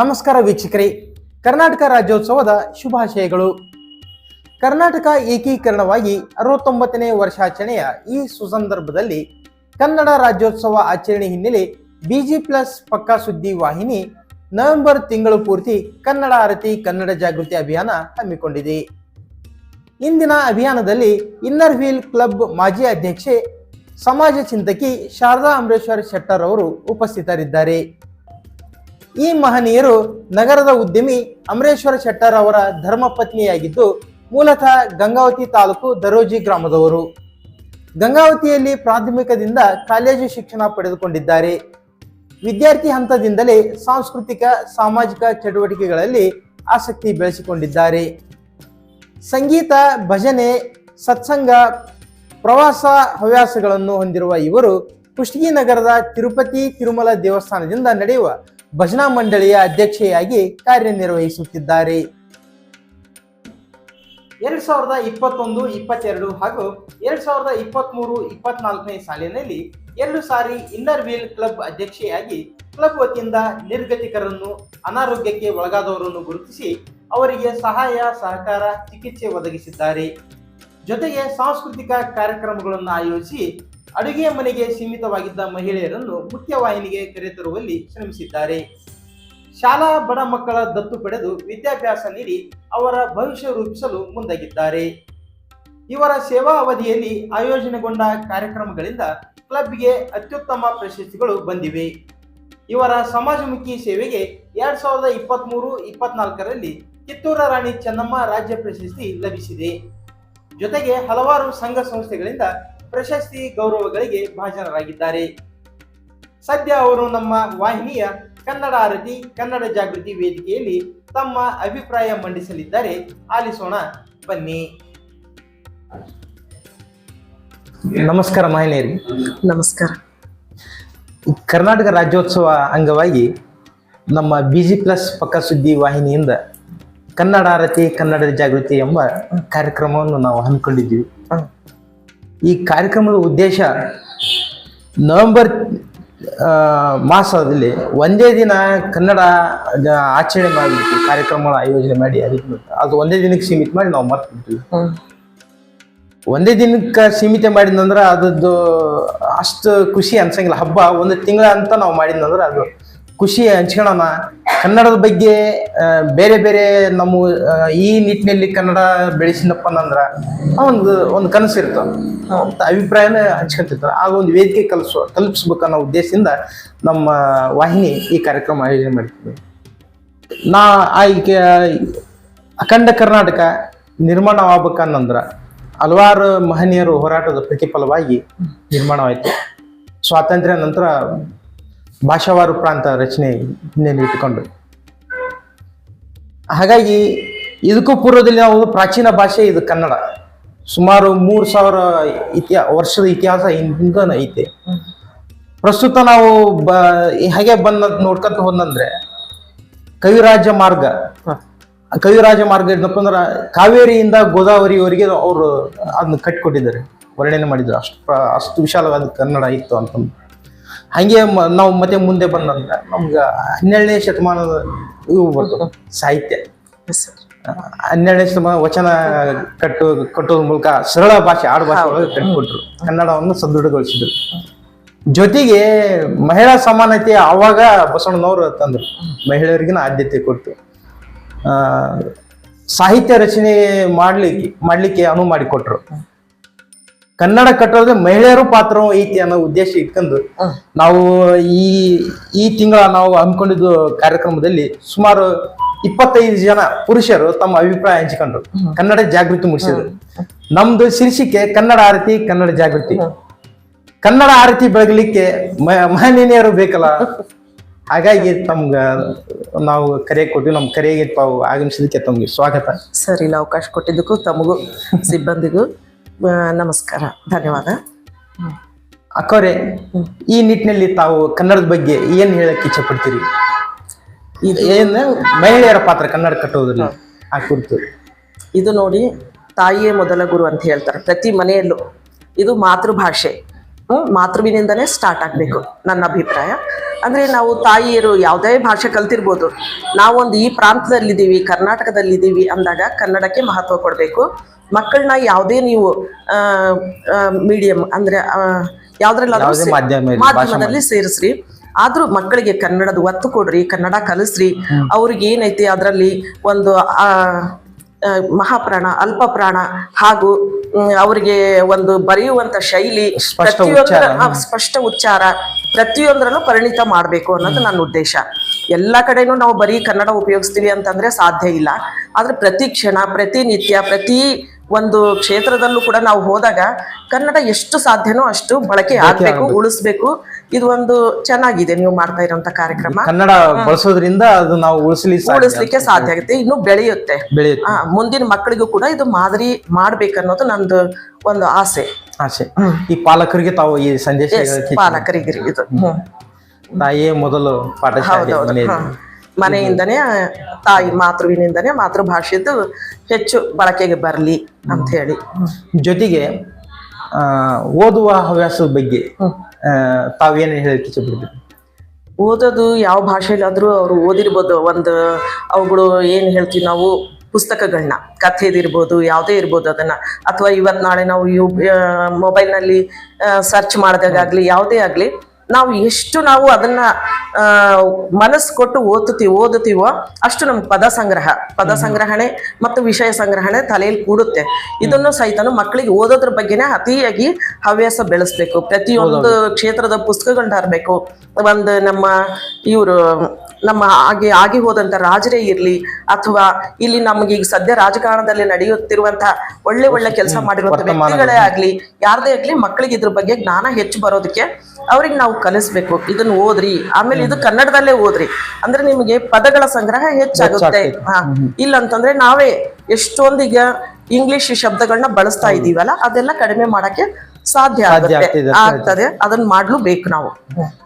ನಮಸ್ಕಾರ ವೀಕ್ಷಕರೇ. ಕರ್ನಾಟಕ ರಾಜ್ಯೋತ್ಸವದ ಶುಭಾಶಯಗಳು. ಕರ್ನಾಟಕ ಏಕೀಕರಣವಾಗಿ ಅರವತ್ತೊಂಬತ್ತನೇ ವರ್ಷಾಚರಣೆಯ ಈ ಸುಸಂದರ್ಭದಲ್ಲಿ ಕನ್ನಡ ರಾಜ್ಯೋತ್ಸವ ಆಚರಣೆ ಹಿನ್ನೆಲೆ ಬಿಜಿ ಪ್ಲಸ್ ಪಕ್ಕಾ ಸುದ್ದಿ ವಾಹಿನಿ ನವೆಂಬರ್ ತಿಂಗಳು ಪೂರ್ತಿ ಕನ್ನಡ ಆರತಿ, ಕನ್ನಡ ಜಾಗೃತಿ ಅಭಿಯಾನ ಹಮ್ಮಿಕೊಂಡಿದೆ. ಇಂದಿನ ಅಭಿಯಾನದಲ್ಲಿ ಇನ್ನರ್ ವೀಲ್ ಕ್ಲಬ್ ಮಾಜಿ ಅಧ್ಯಕ್ಷೆ, ಸಮಾಜ ಚಿಂತಕಿ ಶಾರದಾ ಅಮರೇಶ್ವರ್ ಶೆಟ್ಟರ್ ಅವರು ಉಪಸ್ಥಿತರಿದ್ದಾರೆ. ಈ ಮಹನೀಯರು ನಗರದ ಉದ್ಯಮಿ ಅಮರೇಶ್ವರ ಶೆಟ್ಟರ್ ಅವರ ಧರ್ಮಪತ್ನಿಯಾಗಿದ್ದು ಮೂಲತಃ ಗಂಗಾವತಿ ತಾಲೂಕು ದರೋಜಿ ಗ್ರಾಮದವರು. ಗಂಗಾವತಿಯಲ್ಲಿ ಪ್ರಾಥಮಿಕದಿಂದ ಕಾಲೇಜು ಶಿಕ್ಷಣ ಪಡೆದುಕೊಂಡಿದ್ದಾರೆ. ವಿದ್ಯಾರ್ಥಿ ಹಂತದಿಂದಲೇ ಸಾಂಸ್ಕೃತಿಕ, ಸಾಮಾಜಿಕ ಚಟುವಟಿಕೆಗಳಲ್ಲಿ ಆಸಕ್ತಿ ಬೆಳೆಸಿಕೊಂಡಿದ್ದಾರೆ. ಸಂಗೀತ, ಭಜನೆ, ಸತ್ಸಂಗ, ಪ್ರವಾಸ ಹವ್ಯಾಸಗಳನ್ನು ಹೊಂದಿರುವ ಇವರು ಕುಷ್ಟಗಿ ನಗರದ ತಿರುಪತಿ, ತಿರುಮಲ ದೇವಸ್ಥಾನದಿಂದ ನಡೆಯುವ ಭಜನಾ ಮಂಡಳಿಯ ಅಧ್ಯಕ್ಷೆಯಾಗಿ ಕಾರ್ಯನಿರ್ವಹಿಸುತ್ತಿದ್ದಾರೆ. ಎರಡ್ ಸಾವಿರದ ಇಪ್ಪತ್ತೊಂದು, ಇಪ್ಪತ್ತೆರಡು ಹಾಗೂ ಎರಡ್ ಸಾವಿರದ ಇಪ್ಪತ್ಮೂರು, ಇಪ್ಪತ್ನಾಲ್ಕನೇ ಸಾಲಿನಲ್ಲಿ ಎರಡು ಸಾರಿ ಇನ್ನರ್ ವೀಲ್ ಕ್ಲಬ್ ಅಧ್ಯಕ್ಷೆಯಾಗಿ ಕ್ಲಬ್ ವತಿಯಿಂದ ನಿರ್ಗತಿಕರನ್ನು, ಅನಾರೋಗ್ಯಕ್ಕೆ ಒಳಗಾದವರನ್ನು ಗುರುತಿಸಿ ಅವರಿಗೆ ಸಹಾಯ, ಸಹಕಾರ, ಚಿಕಿತ್ಸೆ ಒದಗಿಸಿದ್ದಾರೆ. ಜೊತೆಗೆ ಸಾಂಸ್ಕೃತಿಕ ಕಾರ್ಯಕ್ರಮಗಳನ್ನು ಆಯೋಜಿಸಿ ಅಡುಗೆ ಮನೆಗೆ ಸೀಮಿತವಾಗಿದ್ದ ಮಹಿಳೆಯರನ್ನು ಮುಖ್ಯವಾಹಿನಿಗೆ ಕರೆತರುವಲ್ಲಿ ಶ್ರಮಿಸಿದ್ದಾರೆ. ಶಾಲಾ ಬಡ ಮಕ್ಕಳ ದತ್ತು ಪಡೆದು ವಿದ್ಯಾಭ್ಯಾಸ ನೀಡಿ ಅವರ ಭವಿಷ್ಯ ರೂಪಿಸಲು ಮುಂದಾಗಿದ್ದಾರೆ. ಇವರ ಸೇವಾ ಅವಧಿಯಲ್ಲಿ ಆಯೋಜನೆಗೊಂಡ ಕಾರ್ಯಕ್ರಮಗಳಿಂದ ಕ್ಲಬ್ಗೆ ಅತ್ಯುತ್ತಮ ಪ್ರಶಸ್ತಿಗಳು ಬಂದಿವೆ. ಇವರ ಸಮಾಜಮುಖಿ ಸೇವೆಗೆ ಎರಡ್ ಸಾವಿರದ ಇಪ್ಪತ್ತ್ಮೂರು ಇಪ್ಪತ್ನಾಲ್ಕರಲ್ಲಿ ಕಿತ್ತೂರ ರಾಣಿ ಚೆನ್ನಮ್ಮ ರಾಜ್ಯ ಪ್ರಶಸ್ತಿ ಲಭಿಸಿದೆ. ಜೊತೆಗೆ ಹಲವಾರು ಸಂಘ ಸಂಸ್ಥೆಗಳಿಂದ ಪ್ರಶಸ್ತಿ ಗೌರವಗಳಿಗೆ ಭಾಜನರಾಗಿದ್ದಾರೆ. ಸದ್ಯ ಅವರು ನಮ್ಮ ವಾಹಿನಿಯ ಕನ್ನಡ ಆರತಿ ಕನ್ನಡ ಜಾಗೃತಿ ವೇದಿಕೆಯಲ್ಲಿ ತಮ್ಮ ಅಭಿಪ್ರಾಯ ಮಂಡಿಸಲಿದ್ದಾರೆ. ಆಲಿಸೋಣ ಬನ್ನಿ. ನಮಸ್ಕಾರ ಮಾಹಿನಿಯರಿ. ನಮಸ್ಕಾರ. ಕರ್ನಾಟಕ ರಾಜ್ಯೋತ್ಸವ ಅಂಗವಾಗಿ ನಮ್ಮ ಬಿ ಜಿ ಪ್ಲಸ್ ಪಕ್ಕ ಸುದ್ದಿ ವಾಹಿನಿಯಿಂದ ಕನ್ನಡ ಆರತಿ ಕನ್ನಡ ಜಾಗೃತಿ ಎಂಬ ಕಾರ್ಯಕ್ರಮವನ್ನು ನಾವು ಹಮ್ಮಿಕೊಂಡಿದ್ದೀವಿ. ಹ್ಮ್. ಈ ಕಾರ್ಯಕ್ರಮದ ಉದ್ದೇಶ ನವೆಂಬರ್ ಮಾಸದಲ್ಲಿ ಒಂದೇ ದಿನ ಕನ್ನಡ ಆಚರಣೆ ಮಾಡಲಿಕ್ಕೆ ಕಾರ್ಯಕ್ರಮಗಳ ಆಯೋಜನೆ ಮಾಡಿ ಅದಕ್ಕೆ ಅದು ಒಂದೇ ದಿನಕ್ಕೆ ಸೀಮಿತ ಮಾಡಿ ನಾವು ಮರ್ತಿದ್ವಿ ಒಂದೇ ದಿನಕ್ಕೆ ಸೀಮಿತ ಮಾಡಿದ್ನಂದ್ರೆ ಅದದ್ದು ಅಷ್ಟು ಖುಷಿ ಅನ್ಸಂಗಿಲ್ಲ. ಹಬ್ಬ ಒಂದು ತಿಂಗಳ ಅಂತ ನಾವು ಮಾಡಿದ್ನಂದ್ರೆ ಅದು ಖುಷಿ ಹಂಚ್ಕೊಳ್ಳೋಣ ಕನ್ನಡದ ಬಗ್ಗೆ ಬೇರೆ ಬೇರೆ ನಮ್ಮ ಈ ನಿಟ್ಟಿನಲ್ಲಿ ಕನ್ನಡ ಬೆಳೆಸಿನಪ್ಪ ಅಂದ್ರೆ ಒಂದು ಒಂದು ಕನಸು ಇರ್ತವೆ ಅಂತ ಅಭಿಪ್ರಾಯನ ಹಂಚ್ಕೊಂತಿರ್ತಾರೆ. ಆಗ ಒಂದು ವೇದಿಕೆ ಕಲಿಸುವ, ತಲುಪಿಸ್ಬೇಕನ್ನೋ ಉದ್ದೇಶದಿಂದ ನಮ್ಮ ವಾಹಿನಿ ಈ ಕಾರ್ಯಕ್ರಮ ಆಯೋಜನೆ ಮಾಡ್ತೀವಿ ನಾ, ಈಗ ಅಖಂಡ ಕರ್ನಾಟಕ ನಿರ್ಮಾಣ ಆಗ್ಬೇಕನ್ನಂದ್ರ ಹಲವಾರು ಮಹನೀಯರು ಹೋರಾಟದ ಪ್ರತಿಫಲವಾಗಿ ನಿರ್ಮಾಣವಾಯಿತು. ಸ್ವಾತಂತ್ರ್ಯ ನಂತರ ಭಾಷಾವಾರು ಪ್ರಾಂತ ರಚನೆ ಹಿನ್ನೆಲೆ ಇಟ್ಟುಕೊಂಡು. ಹಾಗಾಗಿ ಇದಕ್ಕೂ ಪೂರ್ವದಲ್ಲಿ ನಾವು ಪ್ರಾಚೀನ ಭಾಷೆ ಇದು ಕನ್ನಡ. ಸುಮಾರು ಮೂರು ಸಾವಿರ ಇತಿಹಾ ವರ್ಷದ ಇತಿಹಾಸ ಹಿಂದ ಐತೆ. ಪ್ರಸ್ತುತ ನಾವು ಬ ಹಾಗೆ ಬಂದ ನೋಡ್ಕೊಂತ ಹೋದಂದ್ರೆ ಕವಿರಾಜ ಮಾರ್ಗ. ಕವಿರಾಜ ಮಾರ್ಗ ಏನಪ್ಪ ಅಂದ್ರೆ ಕಾವೇರಿಯಿಂದ ಗೋದಾವರಿವರೆಗೆ ಅವರು ಅದನ್ನ ಕಟ್ಕೊಟ್ಟಿದ್ದಾರೆ. ವರ್ಣನೆ ಮಾಡಿದ್ರು. ಅಷ್ಟು ಅಷ್ಟು ವಿಶಾಲವಾದ ಕನ್ನಡ ಇತ್ತು ಅಂತಂದು ಹಂಗೆ ಮ- ನಾವು ಮತ್ತೆ ಮುಂದೆ ಬಂದಂದ್ರೆ ನಮ್ಗೆ ಹನ್ನೆರಡನೇ ಶತಮಾನದ ಇವು ಸಾಹಿತ್ಯ. ಹನ್ನೆರಡನೇ ಶತಮಾನ ವಚನ ಕಟ್ಟು ಕಟ್ಟೋದ್ರ ಮೂಲಕ ಸರಳ ಭಾಷೆ ಆಡು ಭಾಷೆ ಒಳಗೆ ಕಟ್ಟಿಕೊಟ್ರು ಕನ್ನಡವನ್ನು ಸದೃಢಗೊಳಿಸಿದ್ರು. ಜೊತೆಗೆ ಮಹಿಳಾ ಸಮಾನತೆ ಆವಾಗ ಬಸವಣ್ಣನವರು ತಂದ್ರು. ಮಹಿಳೆಯರಿಗಿನ ಆದ್ಯತೆ ಕೊಟ್ಟು. ಸಾಹಿತ್ಯ ರಚನೆ ಮಾಡ್ಲಿಕ್ಕೆ ಮಾಡ್ಲಿಕ್ಕೆ ಅನುವು ಮಾಡಿಕೊಟ್ರು. ಕನ್ನಡ ಕಟ್ಟೋದ್ರೆ ಮಹಿಳೆಯರು ಪಾತ್ರ ಐತಿ ಅನ್ನೋ ಉದ್ದೇಶ ಇಟ್ಕೊಂಡು ನಾವು ಈ ಈ ತಿಂಗಳ ನಾವು ಹಮ್ಮಿಕೊಂಡಿದ್ದು ಕಾರ್ಯಕ್ರಮದಲ್ಲಿ ಸುಮಾರು ಇಪ್ಪತ್ತೈದು ಜನ ಪುರುಷರು ತಮ್ಮ ಅಭಿಪ್ರಾಯ ಹಂಚಿಕೊಂಡ್ರು. ಕನ್ನಡ ಜಾಗೃತಿ ಮೂಡಿಸಿದ್ರು. ನಮ್ದು ಶೀರ್ಷಿಕೆ ಕನ್ನಡ ಆರತಿ ಕನ್ನಡ ಜಾಗೃತಿ. ಕನ್ನಡ ಆರತಿ ಬೆಳಗಲಿಕ್ಕೆ ಮಹನೀಯರು ಬೇಕಲ್ಲ? ಹಾಗಾಗಿ ತಮ್ಗ ನಾವು ಕರೆ ಕೊಟ್ಟು ನಮ್ಮ ಕರೆಗೆ ತಾವು ಆಗಮಿಸಿದಕ್ಕೆ ತಮ್ಗೆ ಸ್ವಾಗತ. ಸರಿ ಅವಕಾಶ ಕೊಟ್ಟಿದ್ದಕ್ಕೂ ತಮಗೂ ಸಿಬ್ಬಂದಿಗೂ. ನಮಸ್ಕಾರ. ಧನ್ಯವಾದ. ಅಕ್ಕವ್ರೆ ಈ ನಿಟ್ಟಿನಲ್ಲಿ ತಾವು ಕನ್ನಡದ ಬಗ್ಗೆ ಏನ್ ಹೇಳಕ್ಕೆ ಇಚ್ಛೆ ಪಡ್ತೀರಿ? ಏನು ಮಹಿಳೆಯರ ಪಾತ್ರ ಕನ್ನಡ ಕಟ್ಟೋದ್ರಲ್ಲಿ ಆ ಕುರಿತು? ಇದು ನೋಡಿ ತಾಯಿಯೇ ಮೊದಲ ಗುರು ಅಂತ ಹೇಳ್ತಾರೆ. ಪ್ರತಿ ಮನೆಯಲ್ಲೂ ಇದು ಮಾತೃಭಾಷೆ. ಹ್ಮ್, ಮಾತೃವಿನಿಂದನೇ ಸ್ಟಾರ್ಟ್ ಆಗಬೇಕು ನನ್ನ ಅಭಿಪ್ರಾಯ. ಅಂದ್ರೆ ನಾವು ತಾಯಿಯರು ಯಾವುದೇ ಭಾಷೆ ಕಲ್ತಿರ್ಬೋದು. ನಾವೊಂದು ಈ ಪ್ರಾಂತದಲ್ಲಿದ್ದೀವಿ ಕರ್ನಾಟಕದಲ್ಲಿದ್ದೀವಿ ಅಂದಾಗ ಕನ್ನಡಕ್ಕೆ ಮಹತ್ವ ಕೊಡಬೇಕು. ಮಕ್ಕಳನ್ನ ಯಾವುದೇ ನೀವು ಮೀಡಿಯಂ ಅಂದ್ರೆ ಯಾವ್ದ್ರಲ್ಲಾದ್ರೂ ಮಾಧ್ಯಮದಲ್ಲಿ ಸೇರಿಸ್ರಿ. ಆದರೂ ಮಕ್ಕಳಿಗೆ ಕನ್ನಡದ ಒತ್ತು ಕೊಡ್ರಿ ಕನ್ನಡ ಕಲಿಸ್ರಿ. ಅವ್ರಿಗೆ ಏನೈತಿ ಅದರಲ್ಲಿ ಒಂದು ಮಹಾಪ್ರಾಣ ಅಲ್ಪ ಪ್ರಾಣ ಹಾಗೂ ಅವರಿಗೆ ಒಂದು ಬರೆಯುವಂತ ಶೈಲಿ ಪ್ರತಿಯೊಂದರ ಸ್ಪಷ್ಟ ಉಚ್ಚಾರ ಪ್ರತಿಯೊಂದರಲ್ಲೂ ಪರಿಣಿತ ಮಾಡಬೇಕು ಅನ್ನೋದು ನನ್ನ ಉದ್ದೇಶ. ಎಲ್ಲ ಕಡೆನೂ ನಾವು ಬರೀ ಕನ್ನಡ ಉಪಯೋಗಿಸ್ತೀವಿ ಅಂತಂದ್ರೆ ಸಾಧ್ಯ ಇಲ್ಲ. ಆದ್ರೆ ಪ್ರತಿ ಕ್ಷಣ ಪ್ರತಿನಿತ್ಯ ಪ್ರತಿ ಒಂದು ಕ್ಷೇತ್ರದಲ್ಲೂ ಕೂಡ ನಾವು ಹೋದಾಗ ಕನ್ನಡ ಎಷ್ಟು ಸಾಧ್ಯನೋ ಅಷ್ಟು ಬಳಕೆ ಆಗ್ಬೇಕು ಉಳಿಸ್ಬೇಕು. ಇದು ಒಂದು ಚೆನ್ನಾಗಿದೆ ನೀವು ಮಾಡ್ತಾ ಇರೋಂಥ ಕಾರ್ಯಕ್ರಮ. ಕನ್ನಡ ಬಳಸೋದ್ರಿಂದ ಅದು ನಾವು ಉಳಿಸಲಿ ಉಳಿಸ್ಲಿಕ್ಕೆ ಸಾಧ್ಯ ಆಗುತ್ತೆ ಇನ್ನು ಬೆಳೆಯುತ್ತೆ. ಮುಂದಿನ ಮಕ್ಕಳಿಗೂ ಕೂಡ ಇದು ಮಾದರಿ ಮಾಡ್ಬೇಕನ್ನೋದು ನಂದು ಒಂದು ಆಸೆ. ಆಸೆ. ಈ ಪಾಲಕರಿಗೆ ತಾವು ಈ ಸಂದೇಶ ಪಾಲಕರಿಗೆ ಇದು. ತಾಯಿಯೇ ಮೊದಲು ಹಾ. ಮನೆಯಿಂದನೇ ತಾಯಿ ಮಾತೃವಿನಿಂದನೇ ಮಾತೃಭಾಷೆದು ಹೆಚ್ಚು ಬಳಕೆಗೆ ಬರಲಿ ಅಂತ ಹೇಳಿ. ಜೊತೆಗೆ ಓದುವ ಹವ್ಯಾಸದ ಬಗ್ಗೆ ತಾವೇನು ಹೇಳಕ್ಕೆ ಇಷ್ಟಪಡ್ತೀರಿ? ಓದೋದು ಯಾವ ಭಾಷೆಯಲ್ಲಾದರೂ ಅವರು ಓದಿರ್ಬೋದು. ಒಂದು ಅವುಗಳು ಏನು ಹೇಳ್ತೀವಿ ನಾವು ಪುಸ್ತಕಗಳನ್ನ ಕಥೆದಿರ್ಬೋದು ಯಾವುದೇ ಇರ್ಬೋದು ಅದನ್ನು. ಅಥವಾ ಇವತ್ತು ನಾಳೆ ನಾವು ಯು ಮೊಬೈಲ್ನಲ್ಲಿ ಸರ್ಚ್ ಮಾಡಿದಾಗಲಿ ಯಾವುದೇ ಆಗಲಿ ನಾವು ಎಷ್ಟು ನಾವು ಅದನ್ನ ಮನಸ್ಸು ಕೊಟ್ಟು ಓದುತ್ತೀವಿ ಓದುತ್ತೀವೋ ಅಷ್ಟು ನಮ್ಮ ಪದ ಸಂಗ್ರಹ ಪದ ಸಂಗ್ರಹಣೆ ಮತ್ತು ವಿಷಯ ಸಂಗ್ರಹಣೆ ತಲೆಯಲ್ಲಿ ಕೂಡುತ್ತೆ. ಇದನ್ನು ಸಹಿತನು ಮಕ್ಕಳಿಗೆ ಓದೋದ್ರ ಬಗ್ಗೆನೇ ಅತಿಯಾಗಿ ಹವ್ಯಾಸ ಬೆಳೆಸ್ಬೇಕು. ಪ್ರತಿಯೊಂದು ಕ್ಷೇತ್ರದ ಪುಸ್ತಕಗಳನ್ನ ತರಬೇಕು ಒಂದು ನಮ್ಮ ಇವರು ನಮ್ಮ ಆಗಿ ಆಗಿ ಹೋದಂತ ರಾಜರೇ ಇರ್ಲಿ ಅಥವಾ ಇಲ್ಲಿ ನಮಗೆ ಈಗ ಸದ್ಯ ರಾಜಕಾರಣದಲ್ಲಿ ನಡೆಯುತ್ತಿರುವಂತಹ ಒಳ್ಳೆ ಒಳ್ಳೆ ಕೆಲಸ ಮಾಡಿರುವಂತ ವ್ಯಕ್ತಿಗಳೇ ಆಗ್ಲಿ ಯಾರದೇ ಆಗ್ಲಿ ಮಕ್ಕಳಿಗೆ ಇದ್ರ ಬಗ್ಗೆ ಜ್ಞಾನ ಹೆಚ್ಚು ಬರೋದಕ್ಕೆ ಅವ್ರಿಗೆ ನಾವು ಕಲಿಸ್ಬೇಕು. ಇದನ್ನ ಓದ್ರಿ. ಆಮೇಲೆ ಇದು ಕನ್ನಡದಲ್ಲೇ ಓದ್ರಿ. ಅಂದ್ರೆ ನಿಮಗೆ ಪದಗಳ ಸಂಗ್ರಹ ಹೆಚ್ಚಾಗುತ್ತೆ. ಹಾ. ಇಲ್ಲ ಅಂತಂದ್ರೆ ನಾವೇ ಎಷ್ಟೊಂದಿಗೆ ಇಂಗ್ಲಿಷ್ ಶಬ್ದಗಳನ್ನ ಬಳಸ್ತಾ ಇದೀವಲ್ಲ ಅದೆಲ್ಲ ಕಡಿಮೆ ಮಾಡಕ್ಕೆ ಸಾಧ್ಯ ಆಗ್ತಿದೆ, ಅದನ್ನ ಮಾಡ್ಲು ಬೇಕು ನಾವು.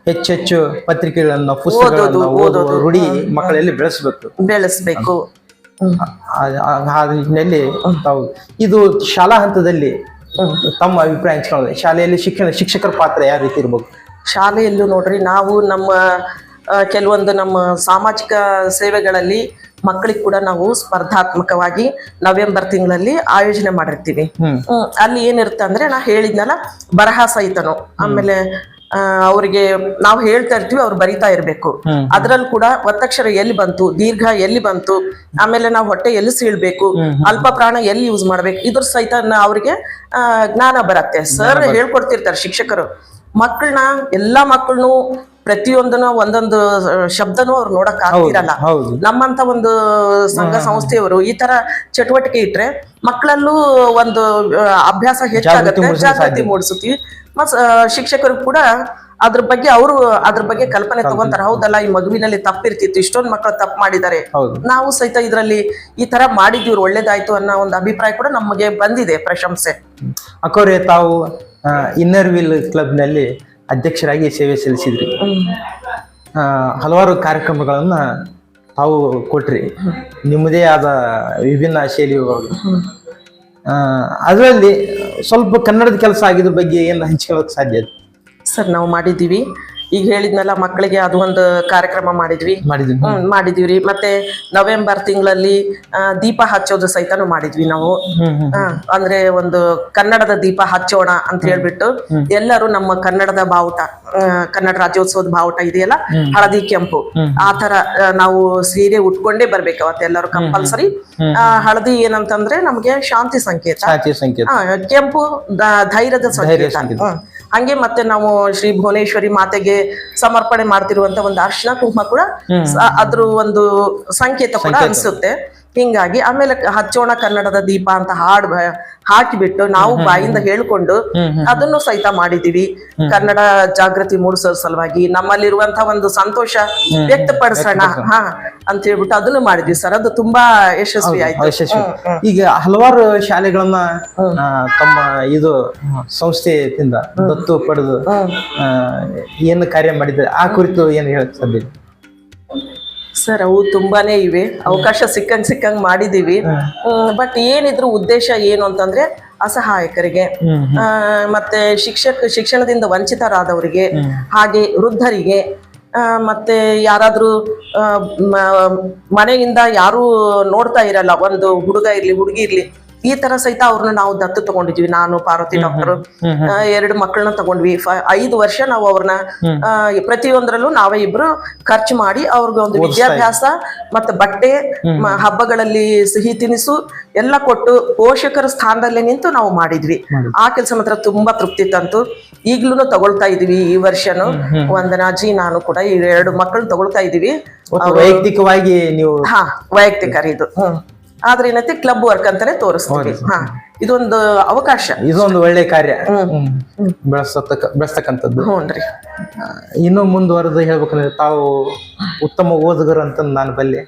ಹೆಚ್ಚೆಚ್ಚು ಪತ್ರಿಕೆಗಳನ್ನ ಓದೋದು, ರೂಢಿ ಮಕ್ಕಳಲ್ಲಿ ಬೆಳೆಸ್ಬೇಕು. ಬೆಳೆಸ್ಬೇಕು. ಆ- ಆ- ಆ ನಿಟ್ಟಿನಲ್ಲಿ ತಾವು ಇದು ಶಾಲಾ ಹಂತದಲ್ಲಿ ತಮ್ಮ ಅಭಿಪ್ರಾಯ ಹಂಚ್ಕೊಳ್ಳೋದು. ಶಾಲೆಯಲ್ಲಿ ಶಿಕ್ಷಣ ಶಿಕ್ಷಕರ ಪಾತ್ರ ಯಾವ ರೀತಿ ಇರ್ಬೋದು? ಶಾಲೆಯಲ್ಲೂ ನೋಡ್ರಿ ನಾವು ನಮ್ಮ ಕೆಲವೊಂದು ನಮ್ಮ ಸಾಮಾಜಿಕ ಸೇವೆಗಳಲ್ಲಿ ಮಕ್ಕಳಿಗೆ ಕೂಡ ನಾವು ಸ್ಪರ್ಧಾತ್ಮಕವಾಗಿ ನವೆಂಬರ್ ತಿಂಗಳಲ್ಲಿ ಆಯೋಜನೆ ಮಾಡಿರ್ತೀವಿ. ಅಲ್ಲಿ ಏನಿರುತ್ತೆ ಅಂದ್ರೆ ನಾ ಹೇಳಿದ್ನಲ್ಲ ಬರಹ ಸಹಿತನು. ಆಮೇಲೆ ಅವ್ರಿಗೆ ನಾವು ಹೇಳ್ತಾ ಇರ್ತೀವಿ ಅವ್ರು ಬರಿತಾ ಇರ್ಬೇಕು. ಅದ್ರಲ್ಲಿ ಕೂಡ ಒತ್ತಕ್ಷರ ಎಲ್ಲಿ ಬಂತು ದೀರ್ಘ ಎಲ್ಲಿ ಬಂತು ಆಮೇಲೆ ನಾವು ಹೊಟ್ಟೆ ಎಲ್ಲಿ ಸೀಳ್ಬೇಕು ಅಲ್ಪ ಪ್ರಾಣ ಎಲ್ಲಿ ಯೂಸ್ ಮಾಡ್ಬೇಕು ಇದ್ರ ಸಹಿತ ಅವ್ರಿಗೆ ಜ್ಞಾನ ಬರತ್ತೆ. ಸರ್ ಹೇಳ್ಕೊಡ್ತಿರ್ತಾರೆ ಶಿಕ್ಷಕರು ಮಕ್ಕಳನ್ನ ಎಲ್ಲಾ ಮಕ್ಕಳನ್ನು ಪ್ರತಿಯೊಂದನ್ನ ಒಂದೊಂದು ಶಬ್ದನು ಅವ್ರು ನೋಡಕ್ ಆಗ್ತಿರಲ್ಲ. ನಮ್ಮಂತ ಒಂದು ಸಂಘ ಸಂಸ್ಥೆಯವರು ಈ ತರ ಚಟುವಟಿಕೆ ಇಟ್ರೆ ಮಕ್ಕಳಲ್ಲೂ ಒಂದು ಅಭ್ಯಾಸ ಹೆಚ್ಚಾಗುತ್ತೆ ಜಾಗೃತಿ ಮೂಡಿಸುತ್ತೀವಿ. ಮತ್ ಶಿಕ್ಷಕರು ಕೂಡ ಅದ್ರ ಬಗ್ಗೆ ಅವರು ಅದ್ರ ಬಗ್ಗೆ ಕಲ್ಪನೆ ತಗೊಂತಾರ. ಹೌದಲ್ಲ ಈ ಮಗುವಿನಲ್ಲಿ ತಪ್ಪಿರ್ತಿತ್ತು ಇಷ್ಟೊಂದು ಮಕ್ಕಳು ತಪ್ಪು ಮಾಡಿದ್ದಾರೆ. ನಾವು ಸಹಿತ ಇದರಲ್ಲಿ ಈ ತರ ಮಾಡಿದ್ವಿ ಒಳ್ಳೇದಾಯ್ತು ಅನ್ನೋ ಒಂದು ಅಭಿಪ್ರಾಯ ಕೂಡ ನಮಗೆ ಬಂದಿದೆ ಪ್ರಶಂಸೆ. ಅಕೋರೆ ತಾವು ಇನ್ನರ್ ವಿಲ್ ಕ್ಲಬ್ನಲ್ಲಿ ಅಧ್ಯಕ್ಷರಾಗಿ ಸೇವೆ ಸಲ್ಲಿಸಿದ್ರಿ. ಹಲವಾರು ಕಾರ್ಯಕ್ರಮಗಳನ್ನ ತಾವು ಕೊಟ್ರಿ. ನಿಮ್ಮದೇ ಆದ ವಿಭಿನ್ನ ಶೈಲಿ ಅದರಲ್ಲಿ ಸ್ವಲ್ಪ ಕನ್ನಡದ ಕೆಲಸ ಆಗಿದ್ರ ಬಗ್ಗೆ ಏನು ಹಂಚ್ಕೊಳ್ಳೋಕೆ ಸಾಧ್ಯ? ಸರ್ ನಾವು ಮಾಡಿದ್ದೀವಿ. ಈಗ ಹೇಳಿದ್ನಲ್ಲ ಮಕ್ಕಳಿಗೆ ಅದು ಒಂದು ಕಾರ್ಯಕ್ರಮ ಮಾಡಿದ್ವಿ. ಮಾಡಿದ್ವಿ. ರೀ ಮತ್ತೆ ನವೆಂಬರ್ ತಿಂಗಳಲ್ಲಿ ದೀಪ ಹಚ್ಚೋದು ಸಹಿತನು ಮಾಡಿದ್ವಿ ನಾವು. ಅಂದ್ರೆ ಒಂದು ಕನ್ನಡದ ದೀಪ ಹಚ್ಚೋಣ ಅಂತ ಹೇಳ್ಬಿಟ್ಟು ಎಲ್ಲರೂ ನಮ್ಮ ಕನ್ನಡದ ಬಾವುಟ ಆ, ಕನ್ನಡ ರಾಜ್ಯೋತ್ಸವದ ಬಾವುಟ ಇದೆಯಲ್ಲ ಹಳದಿ ಕೆಂಪು. ಆತರ ನಾವು ಸೀರೆ ಉಟ್ಕೊಂಡೇ ಬರ್ಬೇಕು ಅವತ್ತೆಲ್ಲರೂ ಕಂಪಲ್ಸರಿ. ಹಳದಿ ಏನಂತಂದ್ರೆ ನಮ್ಗೆ ಶಾಂತಿ ಸಂಕೇತ. ಕೆಂಪು ಧೈರ್ಯದ ಸಂಕೇತ. ಹಂಗೆ ಮತ್ತೆ ನಾವು ಶ್ರೀ ಭುವನೇಶ್ವರಿ ಮಾತೆಗೆ ಸಮರ್ಪಣೆ ಮಾಡ್ತಿರುವಂತ ಒಂದು ಅರ್ಶನ ಕುಂಕುಮ ಕೂಡ ಅದ್ರ ಒಂದು ಸಂಕೇತ ಕೂಡ ಅನ್ಸುತ್ತೆ. ಹಿಂಗಾಗಿ ಆಮೇಲೆ ಹಚ್ಚೋಣ ಕನ್ನಡದ ದೀಪ ಅಂತ ಹಾಡ್ ಹಾಕಿಬಿಟ್ಟು ನಾವು ಬಾಯಿಂದ ಹೇಳ್ಕೊಂಡು ಅದನ್ನು ಸಹಿತ ಮಾಡಿದೀವಿ ಕನ್ನಡ ಜಾಗೃತಿ ಮೂಡಿಸೋ ಸಲುವಾಗಿ ನಮ್ಮಲ್ಲಿರುವಂತ ಒಂದು ಸಂತೋಷ ವ್ಯಕ್ತಪಡಿಸೋಣ. ಹಾ ಅಂತ ಹೇಳ್ಬಿಟ್ಟು ಅದನ್ನು ಮಾಡಿದ್ವಿ ಸರ್. ಅದು ತುಂಬಾ ಯಶಸ್ವಿ ಆಯ್ತು. ಯಶಸ್ವಿ. ಈಗ ಹಲವಾರು ಶಾಲೆಗಳನ್ನ ತಮ್ಮ ಇದು ಸಂಸ್ಥೆಯಿಂದ ದತ್ತು ಪಡೆದು ಏನು ಕಾರ್ಯ ಮಾಡಿದ್ದಾರೆ? ಆ ಕುರಿತು ಏನು ಹೇಳಕ್ ಸಾಧ್ಯ ಇದೆ? ಸರ್ ಅವು ತುಂಬಾನೇ ಇವೆ. ಅವಕಾಶ ಸಿಕ್ಕಂಗ್ ಸಿಕ್ಕಂಗ್ ಮಾಡಿದೀವಿ. ಬಟ್ ಏನಿದ್ರು ಉದ್ದೇಶ ಏನು ಅಂತಂದ್ರೆ ಅಸಹಾಯಕರಿಗೆ ಮತ್ತೆ ಶಿಕ್ಷಕ ಶಿಕ್ಷಣದಿಂದ ವಂಚಿತರಾದವರಿಗೆ ಹಾಗೆ ವೃದ್ಧರಿಗೆ ಮತ್ತೆ ಯಾರಾದ್ರೂ ಮನೆಯಿಂದ ಯಾರು ನೋಡ್ತಾ ಇರಲ್ಲ. ಒಂದು ಹುಡುಗ ಇರ್ಲಿ ಹುಡುಗಿ ಇರ್ಲಿ ಈ ತರ ಸಹಿತ ಅವ್ರನ್ನ ನಾವು ದತ್ತು ತಗೊಂಡಿದ್ವಿ. ನಾನು ಪಾರ್ವತಿ ಡಾಕ್ಟರ್ ಎರಡು ಮಕ್ಕಳನ್ನ ತಗೊಂಡ್ವಿ. ಐದು ವರ್ಷ ನಾವು ಅವ್ರನ್ನ ಪ್ರತಿಯೊಂದರಲ್ಲೂ ನಾವೇ ಇಬ್ರು ಖರ್ಚು ಮಾಡಿ ಅವ್ರಿಗೆ ಒಂದು ವಿದ್ಯಾಭ್ಯಾಸ ಮತ್ತೆ ಬಟ್ಟೆ ಹಬ್ಬಗಳಲ್ಲಿ ಸಿಹಿ ತಿನಿಸು ಎಲ್ಲ ಕೊಟ್ಟು ಪೋಷಕರ ಸ್ಥಾನದಲ್ಲೇ ನಿಂತು ನಾವು ಮಾಡಿದ್ವಿ. ಆ ಕೆಲಸ ಮಾತ್ರ ತುಂಬಾ ತೃಪ್ತಿ ತಂತು. ಈಗ್ಲೂ ತಗೊಳ್ತಾ ಇದೀವಿ ಈ ವರ್ಷನು. ವಂದನಾಜಿ ನಾನು ಕೂಡ ಈ ಎರಡು ಮಕ್ಕಳು ತಗೊಳ್ತಾ ಇದೀವಿ. ವೈಯಕ್ತಿಕವಾಗಿ ನೀವು ಹಾ ವೈಯಕ್ತಿಕ ಇದು ಆದ್ರೆ ಏನೈತಿ? ಕ್ಲಬ್ ವರ್ಕ್ ಅಂತಾನೆ ತೋರಿಸ್ತೀವಿ. ಹಾ ಇದೊಂದು ಅವಕಾಶ. ಇದೊಂದು ಒಳ್ಳೆ ಕಾರ್ಯ. ಬೆಳೆಸತಕ್ಕ ಬೆಳೆಸ್ತಕ್ಕಂಥದ್ದು. ಹ್ಞೂನ್ರಿ ಇನ್ನೂ ಮುಂದುವರೆದು ಹೇಳ್ಬೇಕಂದ್ರೆ ತಾವು ಉತ್ತಮ ಓದುಗರು ಅಂತ ನಾನು ಬಲ್ಲೆ.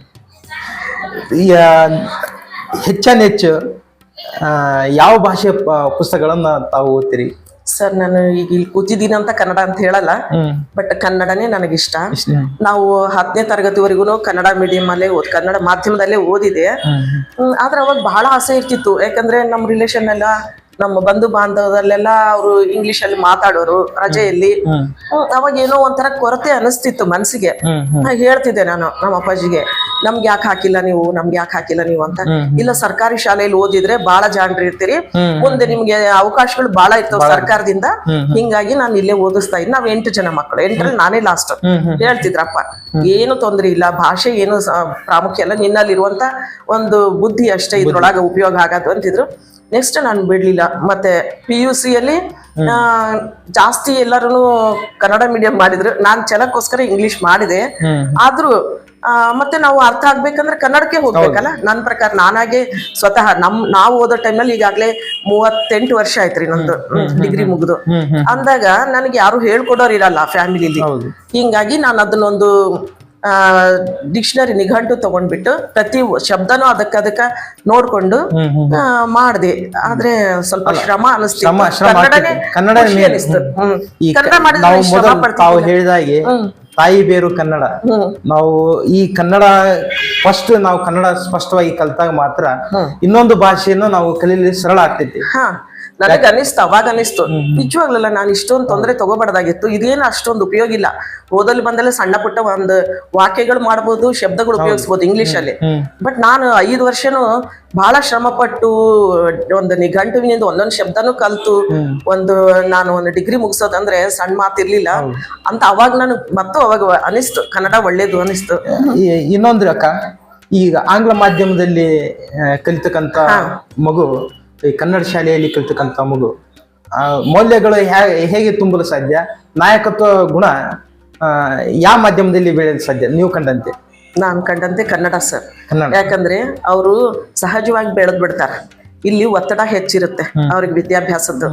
ಹೆಚ್ಚಾನೆಚ್ಚು ಹೆಚ್ಚಾನ ಹೆಚ್ಚು ಯಾವ ಭಾಷೆ ಪುಸ್ತಕಗಳನ್ನ ತಾವು ಓದ್ತೀರಿ? ಸರ್ ನಾನು ಈಗ ಇಲ್ಲಿ ಕೂತಿದ್ದೀನಿ ಅಂತ ಕನ್ನಡ ಅಂತ ಹೇಳಲ್ಲ ಬಟ್ ಕನ್ನಡನೇ ನನಗಿಷ್ಟ ಇಷ್ಟ- ನಾವು ಹತ್ತನೇ ತರಗತಿವರೆಗೂ ಕನ್ನಡ ಮೀಡಿಯಂ ಅಲ್ಲೇ ಓದ್ ಕನ್ನಡ ಮಾಧ್ಯಮದಲ್ಲೇ ಓದಿದೆ. ಆದ್ರೆ ಅವಾಗ ಬಹಳ ಆಸೆ ಇರ್ತಿತ್ತು. ಯಾಕಂದ್ರೆ ನಮ್ಮ ರಿಲೇಷನ್ ಎಲ್ಲ ನಮ್ಮ ಬಂಧು ಬಾಂಧವದಲ್ಲೆಲ್ಲ ಅವರು ಇಂಗ್ಲಿಷ್ ಅಲ್ಲಿ ಮಾತಾಡೋರು ರಜೆಯಲ್ಲಿ. ಅವಾಗ ಏನೋ ಒಂಥರ ಕೊರತೆ ಅನಿಸ್ತಿತ್ತು ಮನ್ಸಿಗೆ. ಹೇಳ್ತಿದ್ದೆ ನಾನು ನಮ್ಮ ಅಪ್ಪಾಜಿಗೆ. ನಮ್ಗೆ ಯಾಕೆ ಹಾಕಿಲ್ಲ ನೀವು? ನಮ್ಗೆ ಯಾಕೆ ಹಾಕಿಲ್ಲ ನೀವು ಅಂತ? ಇಲ್ಲ ಸರ್ಕಾರಿ ಶಾಲೆಯಲ್ಲಿ ಓದಿದ್ರೆ ಬಹಳ ಜಾಣ್ರಿ ಇರ್ತೀರಿ. ಮುಂದೆ ನಿಮ್ಗೆ ಅವಕಾಶಗಳು ಬಹಳ ಇರ್ತಾವ ಸರ್ಕಾರದಿಂದ. ಹಿಂಗಾಗಿ ನಾನು ಇಲ್ಲೇ ಓದಿಸ್ತಾ ಇದ್ದೀನಿ ನಾವ್ ಎಂಟು ಜನ ಮಕ್ಕಳು ಎಂಟರಲ್ಲಿ ನಾನೇ ಲಾಸ್ಟ್ ಹೇಳ್ತಿದ್ರಪ್ಪ. ಏನು ತೊಂದ್ರೆ ಇಲ್ಲ. ಭಾಷೆ ಏನು ಪ್ರಾಮುಖ್ಯ ಅಲ್ಲ ನಿನ್ನಲ್ಲಿರುವಂತ ಒಂದು ಬುದ್ಧಿ ಅಷ್ಟೇ ಇದ್ರೊಳಗೆ ಉಪಯೋಗ ಆಗೋದು ಅಂತಿದ್ರು. ನೆಕ್ಸ್ಟ್ ನಾನು ಬಿಡ್ಲಿಲ್ಲ. ಮತ್ತೆ ಪಿ ಯು ಸಿಯಲ್ಲಿ ಜಾಸ್ತಿ ಎಲ್ಲರೂ ಕನ್ನಡ ಮೀಡಿಯಂ ಮಾಡಿದ್ರು. ನಾನು ಚಲಕ್ಕೋಸ್ಕರ ಇಂಗ್ಲಿಷ್ ಮಾಡಿದೆ. ಆದ್ರೂ ಮತ್ತೆ ನಾವು ಅರ್ಥ ಆಗ್ಬೇಕಂದ್ರೆ ಕನ್ನಡಕ್ಕೆ ಹೋಗ್ಬೇಕಲ್ಲ? ನನ್ನ ಪ್ರಕಾರ ನಾನಾಗೆ ಸ್ವತಃ ನಮ್ ನಾವು ಓದೋ ಟೈಮಲ್ಲಿ ಈಗಾಗಲೇ ಮೂವತ್ತೆಂಟು ವರ್ಷ ಆಯ್ತ್ರಿ ನಂದು ಡಿಗ್ರಿ ಮುಗಿದು. ಅಂದಾಗ ನನಗೆ ಯಾರು ಹೇಳ್ಕೊಡೋರು ಇರಲ್ಲ ಫ್ಯಾಮಿಲಿಲಿ ಹಿಂಗಾಗಿ ನಾನು ಅದನ್ನೊಂದು ಡಿಕ್ಷನರಿ ನಿಘಂಟು ತಗೊಂಡ್ಬಿಟ್ಟು ಪ್ರತಿ ಶಬ್ದನೂ ಅದಕ್ಕೆ ಅದಕ್ಕೆ ನೋಡ್ಕೊಂಡು ಮಾಡ್ದೆ. ಆದ್ರೆ ಸ್ವಲ್ಪ ಶ್ರಮ ಅನಿಸ್ತು. ಹೇಳಿದಾಗೆ ತಾಯಿ ಬೇರು ಕನ್ನಡ. ನಾವು ಈ ಕನ್ನಡ ಫಸ್ಟ್ ನಾವು ಕನ್ನಡ ಸ್ಪಷ್ಟವಾಗಿ ಕಲ್ತಾಗ ಮಾತ್ರ ಇನ್ನೊಂದು ಭಾಷೆಯನ್ನು ನಾವು ಕಲೀಲಿ ಸರಳ ಆಗ್ತೈತಿ ನನಗೆ ಅನಿಸ್ತು ಅವಾಗ ಅನಿಸ್ತು ನಿಜವಾಗ್ಲಲ್ಲ ನಾನು ಇಷ್ಟೊಂದು ತೊಂದರೆ ತಗೋಬಾರ್ದಾಗಿತ್ತು. ಇದೇನು ಅಷ್ಟೊಂದು ಉಪಯೋಗ ಇಲ್ಲ. ಓದಲ್ಲಿ ಬಂದಲ್ಲ ಸಣ್ಣ ಪುಟ್ಟ ಒಂದು ವಾಕ್ಯಗಳು ಮಾಡ್ಬೋದು ಶಬ್ದಗಳು ಉಪಯೋಗಿಸ್ಬೋದು ಇಂಗ್ಲಿಷ್ ಅಲ್ಲಿ ಬಟ್ ನಾನು ಐದು ವರ್ಷನು ಬಹಳ ಶ್ರಮ ಪಟ್ಟು ಒಂದು ನಿಘಂಟುವಿನಿಂದ ಒಂದೊಂದು ಶಬ್ದನೂ ಕಲ್ತು ಒಂದು ನಾನು ಒಂದು ಡಿಗ್ರಿ ಮುಗಿಸೋದಂದ್ರೆ ಸಣ್ಣ ಮಾತಿರ್ಲಿಲ್ಲ. ಅಂತ ಅವಾಗ ನಾನು ಮತ್ತು ಅವಾಗ ಅನಿಸ್ತು ಕನ್ನಡ ಒಳ್ಳೇದು ಅನಿಸ್ತು ಇನ್ನೊಂದು ಅಕ್ಕ ಈಗ ಆಂಗ್ಲ ಮಾಧ್ಯಮದಲ್ಲಿ ಕಲಿತಕ್ಕಂತ ಮಗು ಈ ಕನ್ನಡ ಶಾಲೆಯಲ್ಲಿ ಕಲಿತಕ್ಕಂಥ ಮಗು. ಆ, ಮೌಲ್ಯಗಳು ಹೇಗೆ ತುಂಬಲು ಸಾಧ್ಯ? ನಾಯಕತ್ವ ಗುಣ ಯಾವ ಮಾಧ್ಯಮದಲ್ಲಿ ಬೆಳೆಯಲು ಸಾಧ್ಯ? ನೀವು ಕಂಡಂತೆ. ನಾನು ಕಂಡಂತೆ ಕನ್ನಡ ಸರ್. ಯಾಕಂದ್ರೆ ಅವರು ಸಹಜವಾಗಿ ಬೆಳೆದ್ ಬಿಡ್ತಾರೆ ಇಲ್ಲಿ ಒತ್ತಡ ಹೆಚ್ಚಿರುತ್ತೆ ಅವ್ರಿಗೆ ವಿದ್ಯಾಭ್ಯಾಸದ್ದು.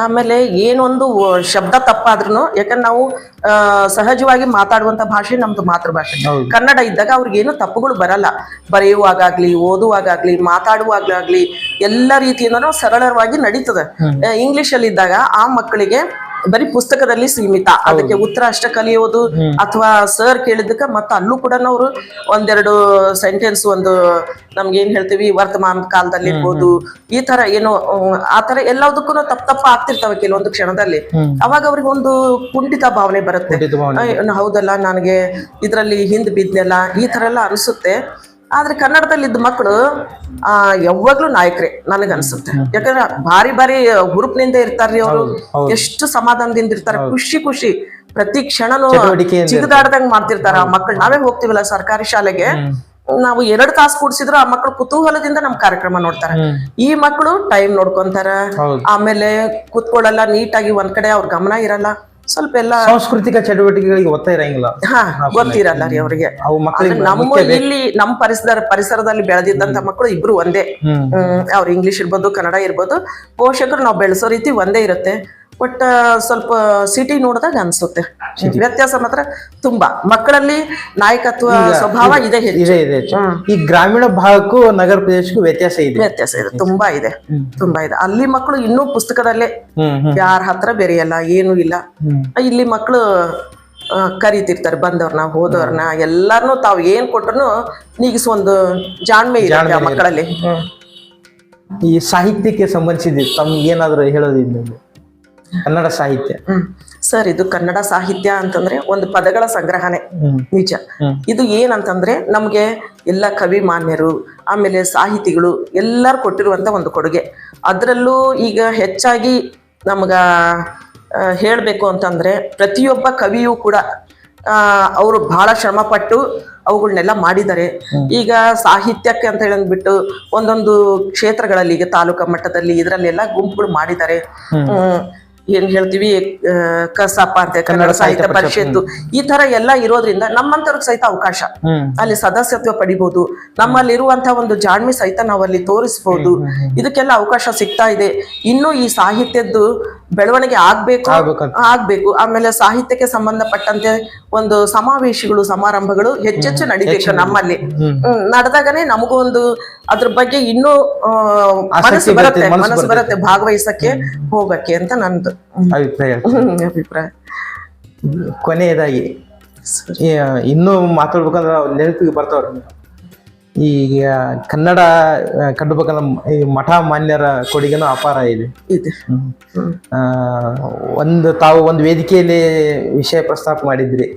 ಆಮೇಲೆ ಏನೊಂದು ಶಬ್ದ ತಪ್ಪಾದ್ರೂ ಯಾಕಂದ್ರೆ ನಾವು ಆ, ಸಹಜವಾಗಿ ಮಾತಾಡುವಂತ ಭಾಷೆ ನಮ್ದು ಮಾತೃಭಾಷೆ. ಕನ್ನಡ ಇದ್ದಾಗ ಅವ್ರಿಗೇನು ತಪ್ಪುಗಳು ಬರಲ್ಲ. ಬರೆಯುವಾಗಲಿ ಓದುವಾಗಲಿ ಮಾತಾಡುವಾಗಲಾಗ್ಲಿ ಎಲ್ಲ ರೀತಿಯಿಂದನೂ ಸರಳವಾಗಿ ನಡೀತದೆ. ಇಂಗ್ಲಿಷ್ ಅಲ್ಲಿ ಇದ್ದಾಗ ಆ ಮಕ್ಕಳಿಗೆ ಬರೀ ಪುಸ್ತಕದಲ್ಲಿ ಸೀಮಿತ. ಅದಕ್ಕೆ ಉತ್ತರ ಅಷ್ಟ ಕಲಿಯೋದು ಅಥವಾ ಸರ್ ಕೇಳಿದಕ್ಕ ಮತ್ತ ಅಲ್ಲೂ ಕೂಡ ಅವರು ಒಂದೆರಡು ಸೆಂಟೆನ್ಸ್ ಒಂದು ನಮ್ಗೆ ಏನ್ ಹೇಳ್ತೀವಿ ವರ್ತಮಾನ ಕಾಲದಲ್ಲಿ ಇರ್ಬೋದು ಈ ತರ ಏನೋ ಆ ತರ ಎಲ್ಲದಕ್ಕೂ ತಪ್ಪ ತಪ್ಪ ಆಗ್ತಿರ್ತಾವ ಕೆಲವೊಂದು ಕ್ಷಣದಲ್ಲಿ. ಅವಾಗ ಅವ್ರಿಗೆ ಒಂದು ಕುಂಠಿತ ಭಾವನೆ ಬರುತ್ತೆ. ಹೌದಲ್ಲ ನನಗೆ ಇದರಲ್ಲಿ ಹಿಂದ್ ಬಿದ್ನೆಲ್ಲ ಈ ತರ ಎಲ್ಲ ಅನಿಸುತ್ತೆ. ಆದ್ರೆ ಕನ್ನಡದಲ್ಲಿದ್ದ ಮಕ್ಕಳು ಆ ಯಾವಾಗ್ಲೂ ನಾಯಕರೇ ನನಗೆ ಅನ್ಸುತ್ತೆ ಯಾಕಂದ್ರೆ ಭಾರಿ ಭಾರಿ ಹುರುಪ್ನಿಂದ ಇರ್ತಾರ್ರಿ ಅವರು. ಎಷ್ಟು ಸಮಾಧಾನದಿಂದ ಇರ್ತಾರೆ ಖುಷಿ ಖುಷಿ. ಪ್ರತಿ ಕ್ಷಣನೂ ಚಿಗದಾಡ್ದಂಗ್ ಮಾಡ್ತಿರ್ತಾರ ಆ ಮಕ್ಕಳು ನಾವೇ ಹೋಗ್ತಿವಲ್ಲ ಸರ್ಕಾರಿ ಶಾಲೆಗೆ? ನಾವು ಎರಡು ತಾಸು ಕೂಡ್ಸಿದ್ರು ಆ ಮಕ್ಕಳು ಕುತೂಹಲದಿಂದ ನಮ್ ಕಾರ್ಯಕ್ರಮ ನೋಡ್ತಾರೆ. ಈ ಮಕ್ಕಳು ಟೈಮ್ ನೋಡ್ಕೊಂತಾರ. ಆಮೇಲೆ ಕುತ್ಕೊಳ್ಳಲ್ಲ ನೀಟಾಗಿ ಒಂದ್ ಕಡೆ ಅವ್ರ ಗಮನ ಇರಲ್ಲ. ಸ್ವಲ್ಪ ಎಲ್ಲ ಸಾಂಸ್ಕೃತಿಕ ಚಟುವಟಿಕೆಗಳಿಗೆ ಒತ್ತ ಇರಂಗಿಲ್ಲ. ಹಾ ಗೊತ್ತಿರಲ್ಲ ರೀ ಅವ್ರಿಗೆ. ನಮ್ಮ ಇಲ್ಲಿ ನಮ್ಮ ಪರಿಸರ ಪರಿಸರದಲ್ಲಿ ಬೆಳೆದಿದ್ದಂತ ಮಕ್ಕಳು ಇಬ್ರು ಒಂದೇ. ಅವ್ರ ಇಂಗ್ಲಿಷ್ ಇರ್ಬೋದು ಕನ್ನಡ ಇರ್ಬೋದು. ಪೋಷಕರು ನಾವು ಬೆಳೆಸೋ ರೀತಿ ಒಂದೇ ಇರುತ್ತೆ. ಬಟ್ ಸ್ವಲ್ಪ ಸಿಟಿ ನೋಡಿದಾಗ ಅನ್ಸುತ್ತೆ. ವ್ಯತ್ಯಾಸ ಮಾತ್ರ ತುಂಬಾ. ಮಕ್ಕಳಲ್ಲಿ ನಾಯಕತ್ವ ಸ್ವಭಾವ ಇದೆ ಇದೆ ಇದೆ ಈ ಗ್ರಾಮೀಣ ಭಾಗಕ್ಕೂ ನಗರ ಪ್ರದೇಶಕ್ಕೂ ವ್ಯತ್ಯಾಸ ಇದೆ. ವ್ಯತ್ಯಾಸ ಇದೆ ತುಂಬಾ ಇದೆ ತುಂಬಾ ಇದೆ. ಅಲ್ಲಿ ಮಕ್ಕಳು ಇನ್ನೂ ಪುಸ್ತಕದಲ್ಲೇ ಯಾರ ಹತ್ರ ಬೆರೆಯಲ್ಲ ಏನು ಇಲ್ಲ. ಇಲ್ಲಿ ಮಕ್ಕಳು ಕರಿತಿರ್ತಾರೆ ಬಂದವ್ರನ್ನ ಹೋದವ್ರನ್ನ ಎಲ್ಲಾರ್ನು ತಾವ್ ಏನ್ ಕೊಟ್ರು ನೀಗಿಸೊಂದು ಒಂದು ಜಾಣ್ಮೆ ಇರುತ್ತೆ ಆ ಮಕ್ಕಳಲ್ಲಿ. ಈ ಸಾಹಿತ್ಯಕ್ಕೆ ಸಂಬಂಧಿಸಿದ ತಮ್ಗೆ ಏನಾದ್ರು ಹೇಳೋದಿಲ್ಲ ಕನ್ನಡ ಸಾಹಿತ್ಯ. ಹ್ಮ್. ಸರ್ ಇದು ಕನ್ನಡ ಸಾಹಿತ್ಯ ಅಂತಂದ್ರೆ ಒಂದು ಪದಗಳ ಸಂಗ್ರಹಣೆ. ನಿಜ. ಇದು ಏನಂತಂದ್ರೆ ನಮಗೆ ಎಲ್ಲ ಕವಿ ಮಾನ್ಯರು ಆಮೇಲೆ ಸಾಹಿತಿಗಳು ಎಲ್ಲರೂ ಕೊಟ್ಟಿರುವಂತ ಒಂದು ಕೊಡುಗೆ. ಅದರಲ್ಲೂ ಈಗ ಹೆಚ್ಚಾಗಿ ನಮ್ಗ ಹೇಳಬೇಕು ಅಂತಂದ್ರೆ ಪ್ರತಿಯೊಬ್ಬ ಕವಿಯೂ ಕೂಡ ಅವರು ಬಹಳ ಶ್ರಮ ಪಟ್ಟು ಅವುಗಳನ್ನೆಲ್ಲ ಮಾಡಿದ್ದಾರೆ ಈಗ ಸಾಹಿತ್ಯಕ್ಕೆ ಅಂತ ಹೇಳಂದ್ಬಿಟ್ಟು ಒಂದೊಂದು ಕ್ಷೇತ್ರಗಳಲ್ಲಿ ಈಗ ತಾಲೂಕಾ ಮಟ್ಟದಲ್ಲಿ ಇದರಲ್ಲೆಲ್ಲ ಗುಂಪುಗಳು ಮಾಡಿದ್ದಾರೆ ಹ್ಮ್ ಏನ್ ಹೇಳ್ತೀವಿ ಕಸಾಪ ಅಂತ ಕನ್ನಡ ಸಾಹಿತ್ಯ ಪರಿಷತ್ತು. ಈ ತರ ಎಲ್ಲ ಇರೋದ್ರಿಂದ ನಮ್ಮಂತವ್ರಿಗೆ ಸಹಿತ ಅವಕಾಶ. ಅಲ್ಲಿ ಸದಸ್ಯತ್ವ ಪಡಿಬಹುದು ನಮ್ಮಲ್ಲಿರುವಂತಹ ಒಂದು ಜಾಣ್ಮೆ ಸಹಿತ ನಾವು ಅಲ್ಲಿ ತೋರಿಸಬಹುದು ಇದಕ್ಕೆಲ್ಲ ಅವಕಾಶ ಸಿಗ್ತಾ ಇದೆ. ಇನ್ನು ಈ ಸಾಹಿತ್ಯದ್ದು ಬೆಳವಣಿಗೆ ಆಗ್ಬೇಕು. ಆಗ್ಬೇಕು. ಆಮೇಲೆ ಸಾಹಿತ್ಯಕ್ಕೆ ಸಂಬಂಧಪಟ್ಟಂತೆ ಒಂದು ಸಮಾವೇಶಗಳು ಸಮಾರಂಭಗಳು ಹೆಚ್ಚೆಚ್ಚು ನಡಿಬೇಕು ನಮ್ಮಲ್ಲಿ. ಹ್ಮ್, ನಡೆದಾಗನೇ ನಮಗೂ ಒಂದು ಅದ್ರ ಬಗ್ಗೆ ಇನ್ನೂ ಮನಸ್ಸು ಬರುತ್ತೆ, ಮನಸ್ಸು ಬರುತ್ತೆ. ಭಾಗವಹಿಸಕ್ಕೆ ಹೋಗಕ್ಕೆ ಅಂತ ನಂದು ಅಭಿಪ್ರಾಯ. ಅಭಿಪ್ರಾಯ. ಕೊನೆಯದಾಗಿ ಇನ್ನೂ ಮಾತಾಡ್ಬೇಕಂದ್ರೆ ನೆನಪಿಗೆ ಬರ್ತಾವ್ರಿ. ಈಗ ಕನ್ನಡ ಕಂಡುಬೇಕಂದ್ರೆ ಈ ಮಠ ಮಾನ್ಯರ ಕೊಡುಗೆನೂ ಅಪಾರ ಇದೆ. ಒಂದು ತಾವು ಒಂದು ವೇದಿಕೆಯಲ್ಲಿ ವಿಷಯ ಪ್ರಸ್ತಾಪ ಮಾಡಿದ್ರಿ.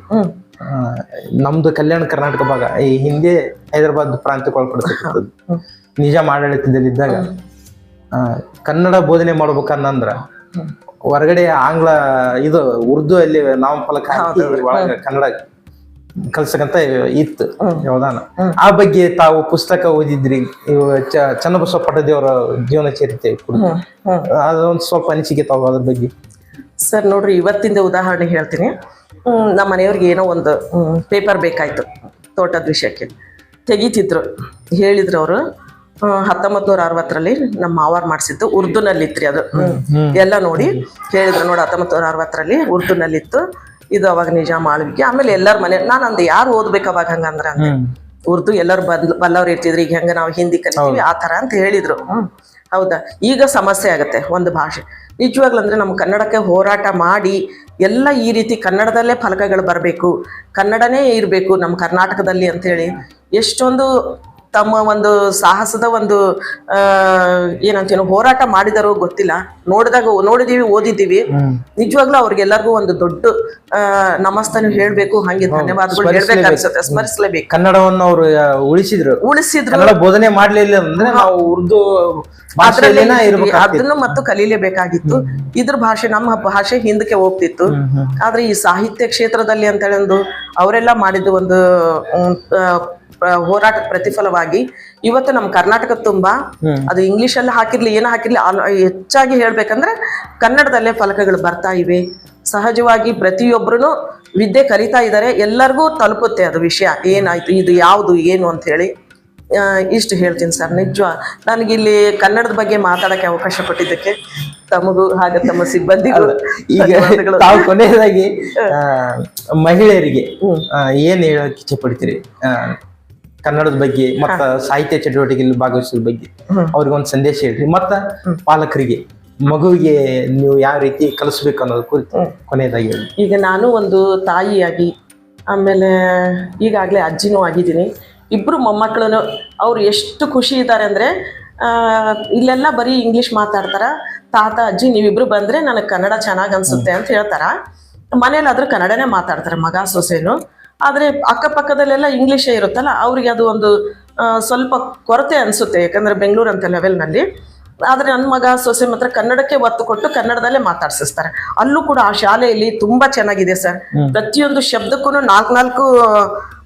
ನಮ್ದು ಕಲ್ಯಾಣ ಕರ್ನಾಟಕ ಭಾಗ ಈ ಹಿಂದೆ ಹೈದರಾಬಾದ್ ಪ್ರಾಂತ್ಯಕ್ಕೆ ಒಳಪಡ್ತಕ್ಕಂಥದ್ದು ನಿಜಾಮ್ ಆಡಳಿತದಲ್ಲಿದ್ದಾಗ ಕನ್ನಡ ಬೋಧನೆ ಮಾಡ್ಬೇಕನ್ನಂದ್ರ ಹೊರಗಡೆ ಆಂಗ್ಲ ಇದು ಉರ್ದು ಅಲ್ಲಿ ನಾಮಫಲಕ ಹಾಕಿ ಒಳಗ ಕನ್ನಡ ಕಲ್ಸಕಂತ ಇತ್ತು ಯಾವ್ದಾನ. ಆ ಬಗ್ಗೆ ತಾವು ಪುಸ್ತಕ ಓದಿದ್ರಿ ಇವು ಚನ್ನಬಸವ ಪಟ್ಟದೇವರ ಜೀವನ ಚರಿತ್ರೆ ಅದೊಂದು ಸ್ವಲ್ಪ ಅನಿಸಿಕೆ ತಾವು ಅದ್ರ ಬಗ್ಗೆ. ಸರ್ ನೋಡ್ರಿ ಇವತ್ತಿಂದ ಉದಾಹರಣೆ ಹೇಳ್ತೀನಿ. ನಮ್ಮ ಮನೆಯವ್ರಿಗೆ ಏನೋ ಒಂದು ಪೇಪರ್ ಬೇಕಾಯಿತು ತೋಟದ ವಿಷಯಕ್ಕೆ. ತೆಗಿತಿದ್ರು. ಹೇಳಿದ್ರು ಅವರು ಹತ್ತೊಂಬತ್ತು ನೂರ ಅರವತ್ತರಲ್ಲಿ ನಮ್ಮ ಮಾವಾರ್ ಮಾಡಿಸಿದ್ದು ಉರ್ದುನಲ್ಲಿತ್ರಿ ಅದು. ಎಲ್ಲ ನೋಡಿ ಹೇಳಿದ್ರು ನೋಡಿ ಹತ್ತೊಂಬತ್ತು ನೂರ ಅರವತ್ತರಲ್ಲಿ ಉರ್ದುನಲ್ಲಿತ್ತು. ಇದು ಅವಾಗ ನಿಜಾಮ್ ಆಳ್ವಿಕೆ ಆಮೇಲೆ ಎಲ್ಲರ ಮನೆ ನಾನು ಅಂದೆ ಯಾರು ಓದ್ಬೇಕು ಅವಾಗ ಹಂಗಂದ್ರ ಉರ್ದು ಎಲ್ಲರೂ ಬಂದ್ ಬಲ್ಲವ್ರು ಇರ್ತಿದ್ರು. ಈಗ ಹೆಂಗ ನಾವು ಹಿಂದಿ ಕಲಿತೀವಿ ಆ ಥರ ಅಂತ ಹೇಳಿದ್ರು. ಹೌದಾ? ಈಗ ಸಮಸ್ಯೆ ಆಗುತ್ತೆ, ಒಂದು ಭಾಷೆ. ನಿಜವಾಗ್ಲೂ ಅಂದ್ರೆ ನಮ್ಮ ಕನ್ನಡಕ್ಕೆ ಹೋರಾಟ ಮಾಡಿ ಎಲ್ಲ ಈ ರೀತಿ ಕನ್ನಡದಲ್ಲೇ ಫಲಕಗಳು ಬರಬೇಕು. ಕನ್ನಡನೇ ಇರಬೇಕು ನಮ್ಮ ಕರ್ನಾಟಕದಲ್ಲಿ ಅಂತೇಳಿ. ಎಷ್ಟೊಂದು ತಮ್ಮ ಒಂದು ಸಾಹಸದ ಒಂದು ಏನಂತೀನೋ ಹೋರಾಟ ಮಾಡಿದಾರೋ ಗೊತ್ತಿಲ್ಲ. ನೋಡಿದಾಗ ನೋಡಿದೀವಿ ಓದಿದ್ದೀವಿ. ನಿಜವಾಗ್ಲೂ ಅವ್ರಿಗೆಲ್ಲರಿಗೂ ಒಂದು ದೊಡ್ಡ ನಮಸ್ತಾನು ಹೇಳ್ಬೇಕು ಹಂಗೆ ಧನ್ಯವಾದಗಳು ಹೇಳ್ಬೇಕು ಅನ್ಸುತ್ತೆ ಸ್ಮರಿಸಲೇಬೇಕು. ಕನ್ನಡವನ್ನು ಅವರು ಉಳಿಸಿದ್ರು. ಉಳಿಸಿದ್ರು. ಕನ್ನಡ ಬೋಧನೆ ಮಾಡ್ಲಿಲ್ಲ ಅಂದ್ರೆ ನಾವು ಉರ್ದು ಅದನ್ನು ಮತ್ತು ಕಲೀಲೇಬೇಕಾಗಿತ್ತು. ಇದ್ರ ಭಾಷೆ ನಮ್ಮ ಭಾಷೆ ಹಿಂದಕ್ಕೆ ಹೋಗ್ತಿತ್ತು. ಆದ್ರೆ ಈ ಸಾಹಿತ್ಯ ಕ್ಷೇತ್ರದಲ್ಲಿ ಅಂತ ಒಂದು ಅವರೆಲ್ಲ ಮಾಡಿದ ಒಂದು ಹೋರಾಟದ ಪ್ರತಿಫಲವಾಗಿ ಇವತ್ತು ನಮ್ಮ ಕರ್ನಾಟಕ ತುಂಬಾ ಅದು ಇಂಗ್ಲಿಷ್ ಅಲ್ಲಿ ಹಾಕಿರ್ಲಿ ಏನೋ ಹಾಕಿರ್ಲಿ ಹೆಚ್ಚಾಗಿ ಹೇಳ್ಬೇಕಂದ್ರೆ ಕನ್ನಡದಲ್ಲೇ ಫಲಕಗಳು ಬರ್ತಾ ಇವೆ. ಸಹಜವಾಗಿ ಪ್ರತಿಯೊಬ್ಬರು ವಿದ್ಯೆ ಕಲಿತಾ ಇದ್ದಾರೆ. ಎಲ್ಲರಿಗೂ ತಲುಪುತ್ತೆ ಅದು ವಿಷಯ. ಏನಾಯ್ತು ಇದು ಯಾವುದು ಏನು ಅಂತ ಹೇಳಿ. ಆ, ಇಷ್ಟು ಹೇಳ್ತೀನಿ ಸರ್. ನಿಜ ನನಗಿಲ್ಲಿ ಕನ್ನಡದ ಬಗ್ಗೆ ಮಾತಾಡಕ್ಕೆ ಅವಕಾಶ ಕೊಟ್ಟಿದ್ದಕ್ಕೆ ತಮಗೂ ಹಾಗೆ ತಮ್ಮ ಸಿಬ್ಬಂದಿಗಳು ಈಗ. ತಾವು ಕೊನೆಯದಾಗಿ ಮಹಿಳೆಯರಿಗೆ ಏನು ಹೇಳಕ್ ಇಚ್ಛೆ ಪಡ್ತೀರಿ? ಕನ್ನಡದ ಬಗ್ಗೆ ಮತ್ತ ಸಾಹಿತ್ಯ ಚಟುವಟಿಕೆಯಲ್ಲಿ ಭಾಗವಹಿಸೋದ್ರ ಬಗ್ಗೆ ಅವ್ರಿಗೆ ಒಂದು ಸಂದೇಶ ಹೇಳ್ರಿ. ಮತ್ತ ಪಾಲಕರಿಗೆ ಮಗುವಿಗೆ ನೀವು ಯಾವ ರೀತಿ ಕಲಿಸ್ಬೇಕು ಅನ್ನೋದು ಕುರಿತು ಕೊನೆಯದಾಗಿ ಹೇಳಿ. ಈಗ ನಾನು ಒಂದು ತಾಯಿಯಾಗಿ ಆಮೇಲೆ ಈಗಾಗಲೇ ಅಜ್ಜಿನೂ ಆಗಿದ್ದೀನಿ. ಇಬ್ರು ಮೊಮ್ಮಕ್ಕಳು ಅವ್ರು ಎಷ್ಟು ಖುಷಿ ಇದ್ದಾರೆ ಅಂದರೆ ಇಲ್ಲೆಲ್ಲ ಬರೀ ಇಂಗ್ಲೀಷ್ ಮಾತಾಡ್ತಾರ. ತಾತ ಅಜ್ಜಿ ನೀವಿಬ್ರು ಬಂದರೆ ನನಗೆ ಕನ್ನಡ ಚೆನ್ನಾಗಿ ಅನಿಸುತ್ತೆ ಅಂತ ಹೇಳ್ತಾರ. ಮನೇಲಾದ್ರೂ ಕನ್ನಡನೇ ಮಾತಾಡ್ತಾರೆ ಮಗ ಸೊಸೆನು. ಆದರೆ ಅಕ್ಕಪಕ್ಕದಲ್ಲೆಲ್ಲ ಇಂಗ್ಲೀಷೇ ಇರುತ್ತಲ್ಲ ಅವ್ರಿಗೆ ಅದು ಒಂದು ಸ್ವಲ್ಪ ಕೊರತೆ ಅನಿಸುತ್ತೆ ಯಾಕಂದರೆ ಬೆಂಗಳೂರು ಅಂತ ಲೆವೆಲ್ನಲ್ಲಿ ಆದರೆ ನನ್ನ ಮಗ ಸೊಸೆ ಮಾತ್ರ ಕನ್ನಡಕ್ಕೆ ಒತ್ತು ಕೊಟ್ಟು ಕನ್ನಡದಲ್ಲೇ ಮಾತಾಡ್ಸಿಸ್ತಾರೆ. ಅಲ್ಲೂ ಕೂಡ ಆ ಶಾಲೆಯಲ್ಲಿ ತುಂಬಾ ಚೆನ್ನಾಗಿದೆ ಸರ್. ಪ್ರತಿಯೊಂದು ಶಬ್ದಕ್ಕೂ ನಾಲ್ಕು ನಾಲ್ಕು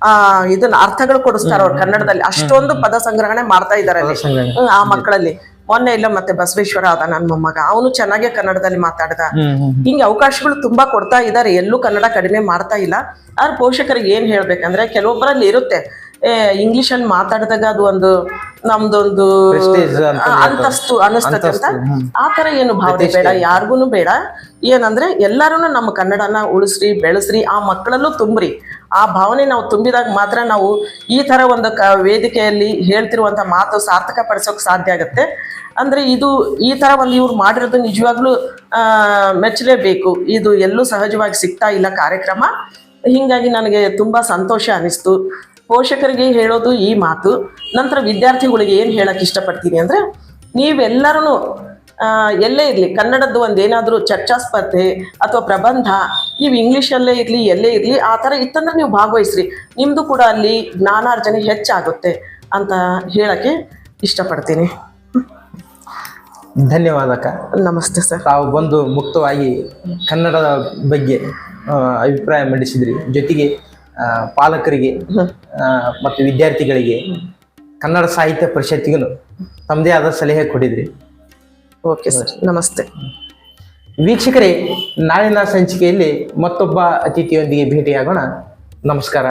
ಆ ಇದನ್ನ ಅರ್ಥಗಳು ಕೊಡಿಸ್ತಾರೆ ಅವ್ರು ಕನ್ನಡದಲ್ಲಿ. ಅಷ್ಟೊಂದು ಪದ ಸಂಗ್ರಹಣೆ ಮಾಡ್ತಾ ಇದ್ದಾರೆ ಆ ಮಕ್ಕಳಲ್ಲಿ. ಮೊನ್ನೆ ಇಲ್ಲ ಮತ್ತೆ ಬಸವೇಶ್ವರ ಅದ ನನ್ನ ಮೊಮ್ಮಗ. ಅವನು ಚೆನ್ನಾಗೆ ಕನ್ನಡದಲ್ಲಿ ಮಾತಾಡ್ದ. ಹಿಂಗೆ ಅವಕಾಶಗಳು ತುಂಬಾ ಕೊಡ್ತಾ ಇದ್ದಾರೆ ಎಲ್ಲೂ ಕನ್ನಡ ಕಡಿಮೆ ಮಾಡ್ತಾ ಇಲ್ಲ. ಆದ್ರೆ ಪೋಷಕರಿಗೆ ಏನ್ ಹೇಳ್ಬೇಕಂದ್ರೆ ಕೆಲವೊಬ್ಬರಲ್ಲಿ ಇರುತ್ತೆ. ಇಂಗ್ಲಿಷ್ ಅಲ್ಲಿ ಮಾತಾಡಿದಾಗ ಅದು ಒಂದು ನಮ್ದೊಂದು ಅಂತಸ್ತು ಅನಿಸ್ತದೆ ಅಂತ. ಆ ತರ ಏನು ಭಾವನೆ ಬೇಡ ಯಾರಿಗೂ ಬೇಡ. ಏನಂದ್ರೆ ಎಲ್ಲಾರು ನಮ್ಮ ಕನ್ನಡನ ಉಳಿಸ್ರಿ ಬೆಳೆಸ್ರಿ ಆ ಮಕ್ಕಳಲ್ಲೂ ತುಂಬ್ರಿ. ಆ ಭಾವನೆ ನಾವು ತುಂಬಿದಾಗ ಮಾತ್ರ ನಾವು ಈ ತರ ಒಂದು ವೇದಿಕೆಯಲ್ಲಿ ಹೇಳ್ತಿರುವಂತ ಮಾತು ಸಾರ್ಥಕ ಪಡಿಸೋಕೆ ಸಾಧ್ಯ ಆಗುತ್ತೆ. ಅಂದ್ರೆ ಇದು ಈ ತರ ಒಂದು ಇವ್ರು ಮಾಡಿರೋದು ನಿಜವಾಗ್ಲೂ ಮೆಚ್ಚಲೇಬೇಕು. ಇದು ಎಲ್ಲೂ ಸಹಜವಾಗಿ ಸಿಗ್ತಾ ಇಲ್ಲ ಕಾರ್ಯಕ್ರಮ. ಹಿಂಗಾಗಿ ನನಗೆ ತುಂಬಾ ಸಂತೋಷ ಅನಿಸ್ತು. ಪೋಷಕರಿಗೆ ಹೇಳೋದು ಈ ಮಾತು. ನಂತರ ವಿದ್ಯಾರ್ಥಿಗಳಿಗೆ ಏನು ಹೇಳಕ್ ಇಷ್ಟಪಡ್ತೀನಿ ಅಂದ್ರೆ ನೀವೆಲ್ಲರೂ ಎಲ್ಲೇ ಇರಲಿ. ಕನ್ನಡದ್ದು ಒಂದು ಏನಾದರೂ ಚರ್ಚಾ ಸ್ಪರ್ಧೆ ಅಥವಾ ಪ್ರಬಂಧ ನೀವು ಇಂಗ್ಲೀಷಲ್ಲೇ ಇರಲಿ ಎಲ್ಲೇ ಇರಲಿ ಆ ಥರ ಇತ್ತಂದ್ರೆ ನೀವು ಭಾಗವಹಿಸ್ರಿ. ನಿಮ್ಮದು ಕೂಡ ಅಲ್ಲಿ ಜ್ಞಾನಾರ್ಜನೆ ಹೆಚ್ಚಾಗುತ್ತೆ ಅಂತ ಹೇಳಕ್ಕೆ ಇಷ್ಟಪಡ್ತೀನಿ. ಧನ್ಯವಾದ ಅಕ್ಕ. ನಮಸ್ತೆ ಸರ್. ತಾವು ಬಂದು ಮುಕ್ತವಾಗಿ ಕನ್ನಡದ ಬಗ್ಗೆ ಅಭಿಪ್ರಾಯ ಮಂಡಿಸಿದ್ರಿ. ಜೊತೆಗೆ ಪಾಲಕರಿಗೆ ಮತ್ತು ವಿದ್ಯಾರ್ಥಿಗಳಿಗೆ ಕನ್ನಡ ಸಾಹಿತ್ಯ ಪರಿಷತ್ತಿಗೂ ತಮ್ಮದೇ ಆದ ಸಲಹೆ ಕೊಟ್ಟಿದ್ರಿ. Okay sir. ನಮಸ್ತೆ. ವೀಕ್ಷಕರೇ ನಾಳಿನ ಸಂಚಿಕೆಯಲ್ಲಿ ಮತ್ತೊಬ್ಬ ಅತಿಥಿಯೊಂದಿಗೆ ಭೇಟಿಯಾಗೋಣ. ನಮಸ್ಕಾರ.